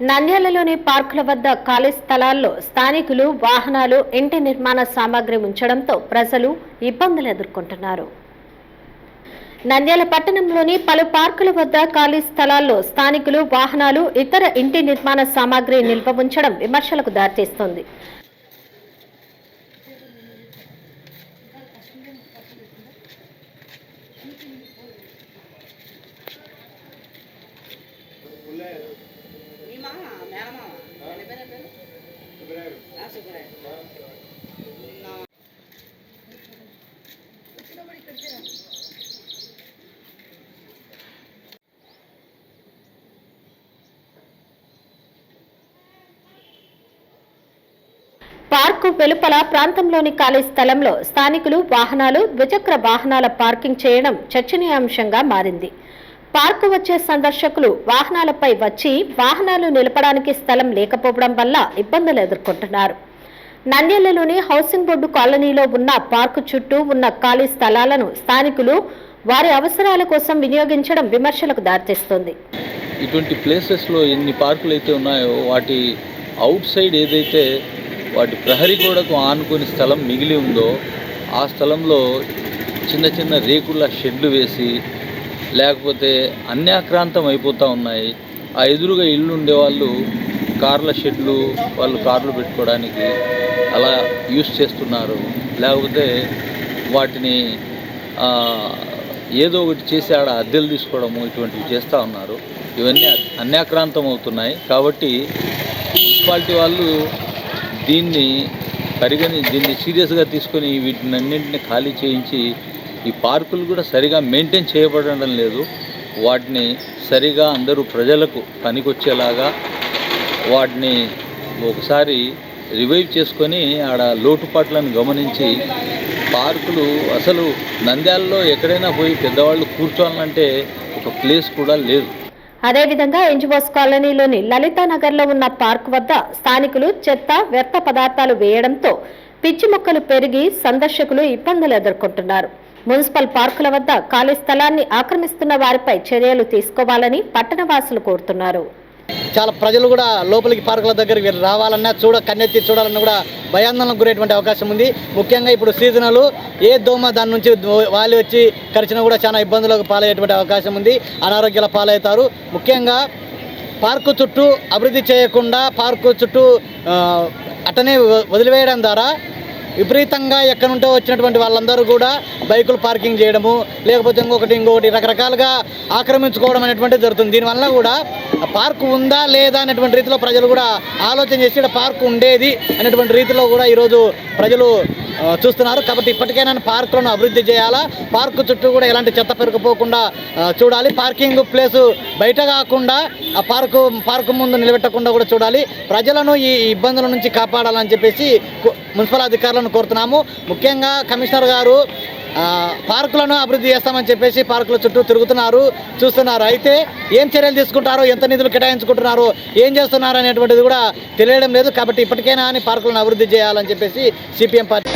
నంద్యాలలోని పార్కుల వద్ద ఖాళీ స్థలాల్లో స్థానికులు వాహనాలు ఇంటి నిర్మాణ సామాగ్రి ఉంచడంతో ప్రజలు ఇబ్బందులు ఎదుర్కొంటున్నారు. నంద్యాల పట్టణంలోని పలు పార్కుల వద్ద ఖాళీ స్థలాల్లో స్థానికులు వాహనాలు ఇతర ఇంటి నిర్మాణ సామాగ్రి నిల్వ ఉంచడం విమర్శలకు దారితీస్తోంది. పార్కు వెలుపల ప్రాంతంలోని ఖాళీ స్థలంలో స్థానికులు వాహనాలు ద్విచక్ర వాహనాల పార్కింగ్ చేయడం చర్చనీయాంశంగా మారింది. పార్కు వచ్చే సందర్శకులు వాహనాలపై వచ్చి వాహనాలు నిలపడానికి స్థలం లేకపోవడం వల్ల ఇబ్బందులు ఎదుర్కొంటున్నారు. నంద్యాలలోని హౌసింగ్ బోర్డు కాలనీలో ఉన్న పార్కు చుట్టూ ఉన్న ఖాళీ స్థలాలను స్థానికులు వారి అవసరాల కోసం వినియోగించడం విమర్శలకు దారితీస్తుంది. ఇటువంటి ప్లేసెస్లో ఎన్ని పార్కులు అయితే ఉన్నాయో వాటి అవుట్ సైడ్ ఏదైతే వాటి ప్రహరీ గోడకు ఆనుకుని స్థలం మిగిలి ఉందో ఆ స్థలంలో చిన్న చిన్న రేకుల షెడ్లు వేసి లేకపోతే అన్యాక్రాంతం అయిపోతూ ఉన్నాయి. ఆ ఎదురుగా ఇల్లు ఉండేవాళ్ళు కార్ల షెడ్లు వాళ్ళు కార్లు పెట్టుకోవడానికి అలా యూస్ చేస్తున్నారు. లేకపోతే వాటిని ఏదో ఒకటి చేసి ఆడ అద్దెలు తీసుకోవడము ఇటువంటివి చేస్తూ ఉన్నారు. ఇవన్నీ అన్యాక్రాంతం అవుతున్నాయి. కాబట్టి మున్సిపాలిటీ వాళ్ళు దీన్ని పరిగణి దీన్ని సీరియస్గా తీసుకొని వీటిని అన్నింటిని ఖాళీ చేయించి ఈ పార్కులు కూడా సరిగా మెయింటైన్ చేయబడడం లేదు. వాటిని సరిగా అందరూ ప్రజలకు పనికొచ్చేలాగా వాటిని ఒకసారి రివైవ్ చేసుకొని ఆడ లోటుపాట్లను గమనించి పార్కులు అసలు నంద్యాలలో ఎక్కడైనా పోయి పెద్దవాళ్ళు కూర్చోవాలంటే ఒక ప్లేస్ కూడా లేదు. అదేవిధంగా ఎన్జిఓస్ కాలనీలోని లలితా నగర్లో ఉన్న పార్క్ వద్ద స్థానికులు చెత్త వ్యర్థ పదార్థాలు వేయడంతో పిచ్చి మొక్కలు పెరిగి సందర్శకులు ఇబ్బందులు ఎదుర్కొంటున్నారు. మున్సిపల్ పార్కుల వద్ద ఖాళీ స్థలాన్ని ఆక్రమిస్తున్న వారిపై చర్యలు తీసుకోవాలని పట్టణవాసులు కోరుతున్నారు. చాలా ప్రజలు కూడా లోపలికి పార్కుల దగ్గరికి రావాలన్నా చూడ కన్నెత్తి చూడాలన్నా కూడా భయాందోళనకు గురేటువంటి అవకాశం ఉంది. ముఖ్యంగా ఇప్పుడు సీజనల్ ఏ దోమ దాని నుంచి వాలి వచ్చి కరిచినా కూడా చాలా ఇబ్బందులకు పాలయ్యేటువంటి అవకాశం ఉంది. అనారోగ్యాల పాలవుతారు. ముఖ్యంగా పార్కు చుట్టూ అభివృద్ధి చేయకుండా పార్కు చుట్టూ అట్టనే వదిలివేయడం ద్వారా విపరీతంగా ఎక్కడి నుంటో వచ్చినటువంటి వాళ్ళందరూ కూడా బైకులు పార్కింగ్ చేయడము లేకపోతే ఇంకొకటి ఇంకొకటి రకరకాలుగా ఆక్రమించుకోవడం అనేటువంటిది జరుగుతుంది. దీనివల్ల కూడా పార్క్ ఉందా లేదా అనేటువంటి రీతిలో ప్రజలు కూడా ఆలోచన చేసి పార్క్ ఉండేది అనేటువంటి రీతిలో కూడా ఈరోజు ప్రజలు చూస్తున్నారు. కాబట్టి ఇప్పటికైనా పార్కులను అభివృద్ధి చేయాలా? పార్కు చుట్టూ కూడా ఎలాంటి చెత్త పెరగపోకుండా చూడాలి. పార్కింగ్ ప్లేసు బయట కాకుండా ఆ పార్కు పార్కు ముందు నిలబెట్టకుండా కూడా చూడాలి. ప్రజలను ఈ ఇబ్బందుల నుంచి కాపాడాలని చెప్పేసి కు- మున్సిపల్ అధికారులను కోరుతున్నాము. ముఖ్యంగా కమిషనర్ గారు పార్కులను అభివృద్ధి చేస్తామని చెప్పేసి పార్కుల చుట్టూ తిరుగుతున్నారు చూస్తున్నారు. అయితే ఏం చర్యలు తీసుకుంటారో ఎంత నిధులు కేటాయించుకుంటున్నారో ఏం చేస్తున్నారు అనేటువంటిది కూడా తెలియడం లేదు. కాబట్టి ఇప్పటికైనా అని పార్కులను అభివృద్ధి చేయాలని చెప్పేసి సిపిఎం పార్టీ